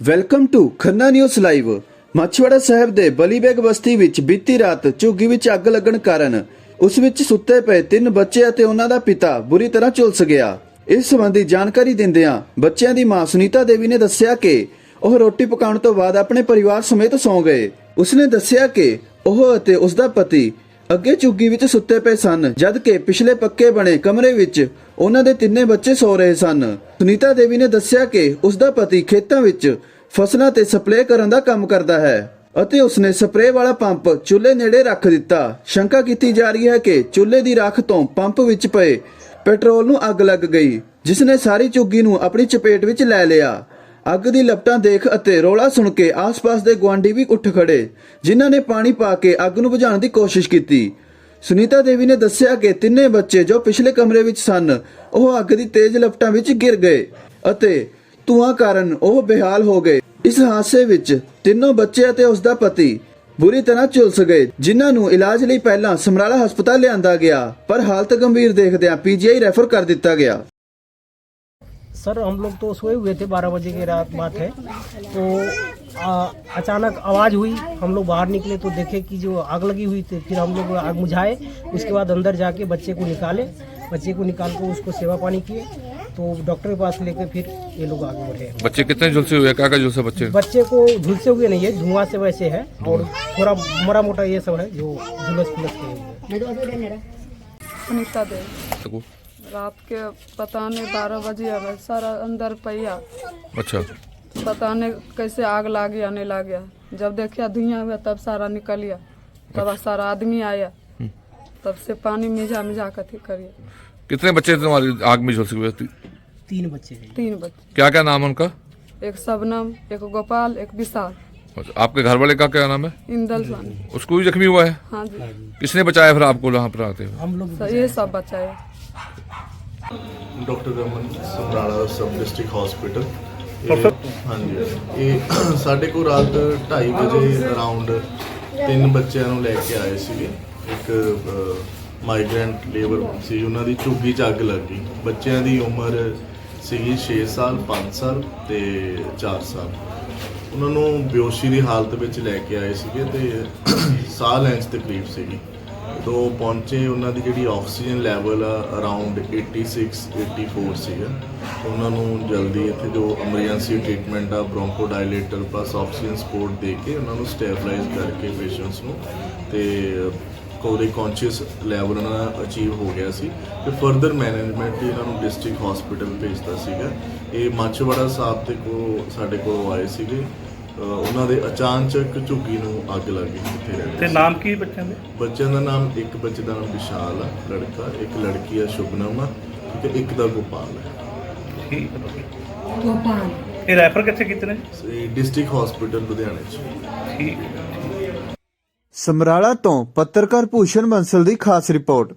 Welcome to Khanna news live Machhiwara Sahib ਦੇ ਬਲੀਬੈਗ ਬਸਤੀ ਵਿੱਚ ਬੀਤੀ ਰਾਤ ਝੁੱਗੀ ਵਿੱਚ ਅੱਗ ਲੱਗਣ ਕਾਰਨ ਉਸ ਵਿੱਚ ਸੁੱਤੇ ਪਏ ਤਿੰਨ ਬੱਚੇ ਅਤੇ ਉਹਨਾਂ ਦਾ ਪਿਤਾ ਬੁਰੀ ਤਰ੍ਹਾਂ ਝੁਲਸ ਗਿਆ। ਇਸ ਸੰਬੰਧੀ ਜਾਣਕਾਰੀ ਦਿੰਦਿਆਂ ਬੱਚਿਆਂ ਦੀ ਮਾਂ ਸੁਨੀਤਾ ਦੇਵੀ ਨੇ ਦੱਸਿਆ ਕਿ ਉਹ ਰੋਟੀ ਪਕਾਉਣ ਤੋਂ ਬਾਅਦ ਆਪਣੇ ਪਰਿਵਾਰ ਸਮੇਤ ਸੌਂ ਗਏ। ਉਸਨੇ ਦੱਸਿਆ ਕਿ ਉਹ ਅਤੇ ਉਸ ਦਾ ਪਤੀ ਅੱਗੇ ਝੁੱਗੀ ਵਿੱਚ ਸੁੱਤੇ ਪਏ ਸਨ, ਜਦ ਕਿ ਪਿਛਲੇ ਪੱਕੇ ਬਣੇ ਕਮਰੇ ਵਿੱਚ ਉਹਨਾਂ ਦੇ ਤਿੰਨੇ ਬੱਚੇ ਸੌ ਰਹੇ ਸਨ। ਸੁਨੀਤਾ ਦੇਵੀ ਨੇ ਦੱਸਿਆ ਕਿ ਉਸ ਦਾ ਪਤੀ ਖੇਤਾਂ ਵਿੱਚ ਫਸਲਾਂ ਤੇ ਸਪਰੇਅ ਕਰਨ ਦਾ ਕੰਮ ਕਰਦਾ ਹੈ ਅਤੇ ਉਸਨੇ ਸਪਰੇਅ ਵਾਲਾ ਪੰਪ ਚੁੱਲ੍ਹੇ ਨੇੜੇ ਰੱਖ ਦਿੱਤਾ। ਸ਼ੰਕਾ ਕੀਤੀ ਜਾ ਰਹੀ ਹੈ ਕਿ ਚੁੱਲ੍ਹੇ ਦੀ ਰੱਖ ਤੋਂ ਪੰਪ ਵਿੱਚ ਪਏ ਪੈਟਰੋਲ ਨੂੰ ਅੱਗ ਲੱਗ ਗਈ ਜਿਸ ਨੇ ਸਾਰੀ ਝੁੱਗੀ ਨੂੰ ਆਪਣੀ ਚਪੇਟ ਵਿੱਚ ਲੈ ਲਿਆ। ਅੱਗ ਦੀ ਲਪਟਾਂ ਦੇਖ ਅਤੇ ਰੋਲਾ ਸੁਣ ਕੇ ਆਸ-ਪਾਸ ਦੇ ਗੁਆਂਢੀ ਵੀ ਉੱਠ ਖੜੇ, ਜਿਨ੍ਹਾਂ ਨੇ ਪਾਣੀ ਪਾ ਕੇ ਅੱਗ ਨੂੰ ਬੁਝਾਉਣ ਦੀ ਕੋਸ਼ਿਸ਼ ਕੀਤੀ। ਸੁਨੀਤਾ ਦੇਵੀ ਨੇ ਦੱਸਿਆ ਕਿ ਤਿੰਨੇ ਬੱਚੇ ਜੋ ਪਿਛਲੇ ਕਮਰੇ ਵਿੱਚ ਸਨ, ਉਹ ਅੱਗ ਦੀ ਤੇਜ਼ ਲਪਟਾਂ ਵਿੱਚ ਗਿਰ ਗਏ ਅਤੇ ਧੂਆਂ ਕਾਰਨ ਉਹ ਬੇਹਾਲ ਹੋ ਗਏ। ਇਸ ਹਾਦਸੇ ਵਿੱਚ ਤਿੰਨੋਂ ਬੱਚੇ ਅਤੇ ਉਸ ਦਾ ਪਤੀ ਬੁਰੀ ਤਰ੍ਹਾਂ ਝੁਲਸ ਗਏ, ਜਿਨ੍ਹਾਂ ਨੂੰ ਇਲਾਜ ਲਈ ਪਹਿਲਾਂ ਸਮਰਾਲਾ ਹਸਪਤਾਲ ਲਿਆਂਦਾ ਗਿਆ, ਪਰ ਹਾਲਤ ਗੰਭੀਰ ਦੇਖਦਿਆਂ ਪੀਜੀਆਈ ਰੈਫਰ ਕਰ ਦਿੱਤਾ ਗਿਆ। सर हम लोग तो सोए हुए थे बारह बजे की रात बात है। तो आ, अचानक आवाज़ हुई हम लोग बाहर निकले तो देखे कि जो आग लगी हुई थी फिर हम लोग आग बुझाए उसके बाद अंदर जाके बच्चे को निकाले। बच्चे को निकाल कर उसको सेवा पानी किए तो डॉक्टर के पास लेके फिर ये लोग आगे बढ़े। बच्चे कितने झुलसे हुए? क्या क्या झुलसे बच्चे? बच्चे को झुलसे हुए नहीं है धुआँ से वैसे है और थोड़ा मोटा मोटा ये सब है जो झुलस फुलस के हुए हैं। सुनीता देवी। रात के पता नहीं बारह बजे अब सारा अंदर पैया। अच्छा। पता नहीं कैसे आग लाग गया नहीं लाग। गया जब देखिया धुआँ हुआ तब सारा निकल गया तब सारा आदमी आया। तब से पानी मिझा मिझा कर करिए कितने बच्चे थे तुम्हारी आग में झुलसे ती- तीन बच्चे हैं तीन बच्चे। क्या क्या नाम है उनका? एक सबनम एक गोपाल एक विशाल। अच्छा, आपके घर वाले का क्या नाम है? इंदल उसको भी जख्मी हुआ है? हाँ जी। किसने बचाया फिर आपको वहाँ पर आते हुए? हम लोग ये सब बचाए doctor Raman Samrala sub district hospital. ਹਾਂਜੀ। ਇਹ ਸਾਡੇ ਕੋਲ ਰਾਤ 2:30 ਵਜੇ ਅਰਾਊਂਡ ਤਿੰਨ ਬੱਚਿਆਂ ਨੂੰ ਲੈ ਕੇ ਆਏ ਸੀਗੇ। ਇੱਕ ਮਾਈਗ੍ਰੈਂਟ ਲੇਬਰ ਸੀ। ਉਹਨਾਂ ਦੀ ਝੁੱਗੀ 'ਚ ਅੱਗ ਲੱਗ ਗਈ। ਬੱਚਿਆਂ ਦੀ ਉਮਰ ਸੀਗੀ 6 ਸਾਲ 5 ਸਾਲ ਤੇ 4 ਸਾਲ। ਉਹਨਾਂ ਨੂੰ ਬੇਹੋਸ਼ੀ ਦੀ ਹਾਲਤ ਵਿੱਚ ਲੈ ਕੇ ਆਏ ਸੀਗੇ ਤੇ ਸਾਹ ਲੈਣ 'ਚ ਤਕਲੀਫ ਸੀਗੀ। ਤੋਂ ਪਹੁੰਚੇ ਉਹਨਾਂ ਦੀ ਜਿਹੜੀ ਆਕਸੀਜਨ ਲੈਵਲ ਆ ਅਰਾਊਂਡ 86 84 ਸੀਗਾ। ਉਹਨਾਂ ਨੂੰ ਜਲਦੀ ਇੱਥੇ ਜੋ ਐਮਰਜੈਂਸੀ ਟ੍ਰੀਟਮੈਂਟ ਆ bronchodilator plus oxygen support ਦੇ ਕੇ ਉਹਨਾਂ ਨੂੰ ਸਟੇਬਲਾਈਜ਼ ਕਰਕੇ ਪੇਸ਼ੈਂਟਸ ਨੂੰ ਤੇ ਕੋਦੇ ਕੌਨਸ਼ੀਅਸ ਲੈਵਲ ਉਹਨਾਂ ਦਾ ਅਚੀਵ ਹੋ ਗਿਆ ਸੀ। ਤੇ ਫਰਦਰ ਮੈਨੇਜਮੈਂਟ ਲਈ ਇਹਨਾਂ ਨੂੰ ਡਿਸਟ੍ਰਿਕਟ ਹਸਪੀਟਲ ਭੇਜਤਾ ਸੀਗਾ। ਇਹ ਮਾਛਵਾੜਾ ਸਾਹਿਬ ਦੇ ਕੋ ਸਾਡੇ ਕੋਲ ਆਏ ਸੀਗੇ। ਉਹਨਾਂ ਦੇ ਅਚਾਨਚਕ ਝੁੱਗੀ ਨੂੰ ਅੱਗ ਲੱਗ ਗਈ ਕਿੱਥੇ ਤੇ। ਨਾਮ ਕੀ ਬੱਚਿਆਂ ਦੇ? ਬੱਚਿਆਂ ਦਾ ਨਾਮ ਇੱਕ ਬੱਚੇ ਦਾ ਨਾਮ ਵਿਸ਼ਾਲ ਆ ਲੜਕਾ। ਇੱਕ ਲੜਕੀ ਆ ਸ਼ੁਭਨਮ। ਆ ਹੈ ਇੱਕ ਦਾ ਗੋਪਾਲ ਹੈ। ਠੀਕ ਹੈ। ਗੋਪਾਲ। ਇਹ ਰੈਫਰ ਕਿੱਥੇ ਕੀਤੇ ਨੇ? ਡਿਸਟ੍ਰਿਕਟ ਹਸਪੀਟਲ ਲੁਧਿਆਣੇ ਚ। ਠੀਕ ਹੈ। ਸਮਰਾਲਾ ਤੋਂ ਪੱਤਰਕਾਰ ਭੂਸ਼ਣ ਬੰਸਲ ਦੀ ਖਾਸ ਰਿਪੋਰਟ।